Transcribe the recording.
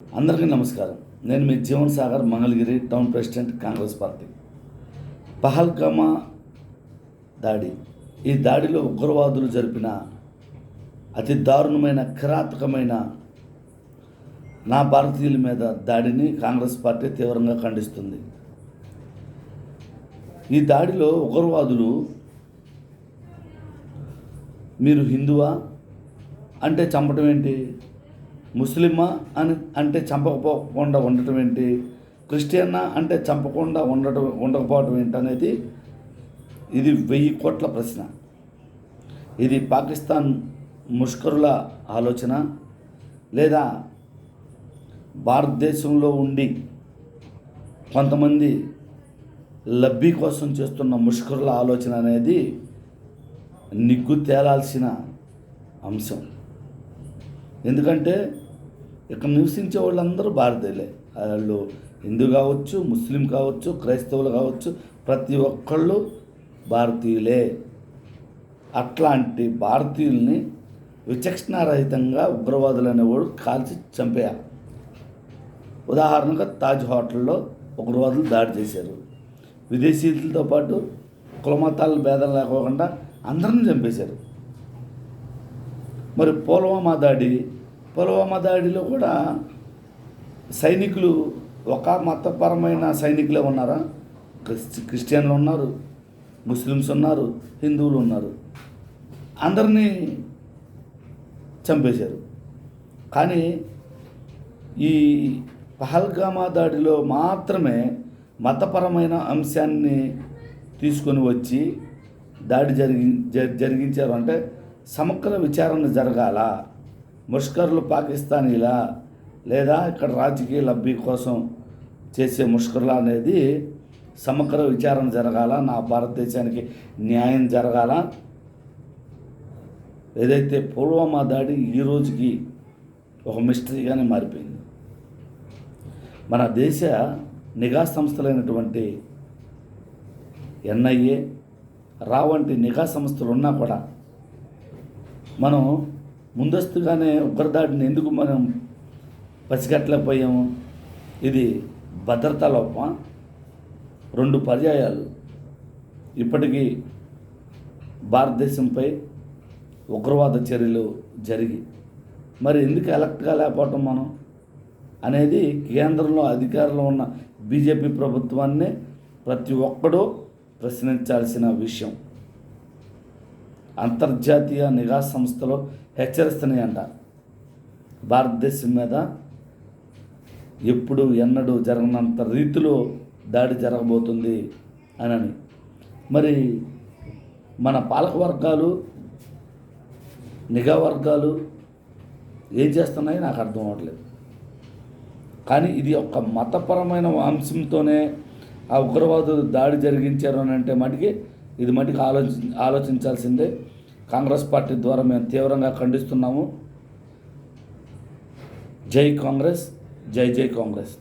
అందరికీ నమస్కారం. నేను మీ Jeevan Sagar Mangalagiri town president Congress party. పహల్గామా దాడి. ఈ దాడిలో ఉగ్రవాదులు జరిపిన అతి దారుణమైన కిరాతకమైన నా భారతీయుల మీద దాడిని కాంగ్రెస్ పార్టీ తీవ్రంగా ఖండిస్తుంది. ఈ దాడిలో ఉగ్రవాదులు మీరు హిందువా? అంటే చంపటం ఏంటి? ముస్లిమా అని అంటే చంపకపోకుండా ఉండటం ఏంటి? క్రిస్టియన్నా అంటే చంపకుండా ఉండటం ఉండకపోవటం ఏంటి అనేది ఇది వెయ్యి కోట్ల ప్రశ్న. ఇది పాకిస్తాన్ ముష్కరుల ఆలోచన లేదా భారతదేశంలో ఉండి కొంతమంది లబ్ధి కోసం చేస్తున్న ముష్కరుల ఆలోచన అనేది నిగ్గు తేలాల్సిన అంశం. ఎందుకంటే ఇక్కడ నివసించే వాళ్ళందరూ భారతీయులే. వాళ్ళు హిందూ కావచ్చు ముస్లిం కావచ్చు క్రైస్తవులు కావచ్చు ప్రతి ఒక్కళ్ళు భారతీయులే. అట్లాంటి భారతీయుల్ని విచక్షణారహితంగా ఉగ్రవాదులు అనేవాడు కాల్చి చంపేయాలి ఉదాహరణగా తాజ్ హోటల్లో ఉగ్రవాదులు దాడి చేశారు. విదేశీయులతో పాటు కులమతాల భేదం లేకోకుండా అందరిని చంపేశారు. మరి పుల్వామా దాడి పుల్వామా దాడిలో కూడా సైనికులు ఒక మతపరమైన సైనికులే ఉన్నారా? క్రిస్టి క్రిస్టియన్లు ఉన్నారు ముస్లిమ్స్ ఉన్నారు హిందువులు ఉన్నారు. అందరినీ చంపేశారు. కానీ ఈ పహల్గామా దాడిలో మాత్రమే మతపరమైన అంశాన్ని తీసుకొని వచ్చి దాడి జరిగి జ- జరిగించారు. అంటే సమగ్ర విచారణ జరగాల? ముష్కర్లు పాకిస్తానీలా లేదా ఇక్కడ రాజకీయ లబ్ధి కోసం చేసే ముష్కర్లు అనేది సమగ్ర విచారణ జరగాల నా భారతదేశానికి న్యాయం జరగాల. ఏదైతే పుల్వామా దాడి ఈ రోజుకి ఒక మిస్టరీగానే మారిపోయింది. మన దేశ నిఘా సంస్థలైనటువంటి ఎన్ఐఏ రా వంటి నిఘా సంస్థలు ఉన్నా కూడా మనం ముందస్తుగానే ఉగ్రదాడిని ఎందుకు మనం పసిగట్టలేకపోయాము? ఇది భద్రతా లోపం రెండు పర్యాయాలు. ఇప్పటికీ భారతదేశంపై ఉగ్రవాద చర్యలు జరిగి మరి ఎందుకు ఎలక్ట్గా లేకపోవటం మనం? అనేది కేంద్రంలో అధికారంలో ఉన్న బీజేపీ ప్రభుత్వాన్ని ప్రతి ఒక్కడూ ప్రశ్నించాల్సిన విషయం. అంతర్జాతీయ నిఘా సంస్థలు హెచ్చరిస్తున్నాయంట. భారతదేశం మీద ఎప్పుడు ఎన్నడూ జరగనంత రీతిలో దాడి జరగబోతుంది అని మరి మన పాలక వర్గాలు నిఘా వర్గాలు ఏం చేస్తున్నాయి నాకు అర్థం అవ్వట్లేదు కానీ ఇది ఒక మతపరమైన అంశంతోనే ఆ ఉగ్రవాదులు దాడి జరిగించారు అని అంటే మటుకి ఇది మటుకు ఆలోచి ఆలోచించాల్సిందే. కాంగ్రెస్ పార్టీ ద్వారా మేము తీవ్రంగా ఖండిస్తున్నాము. జై కాంగ్రెస్ జై జై కాంగ్రెస్.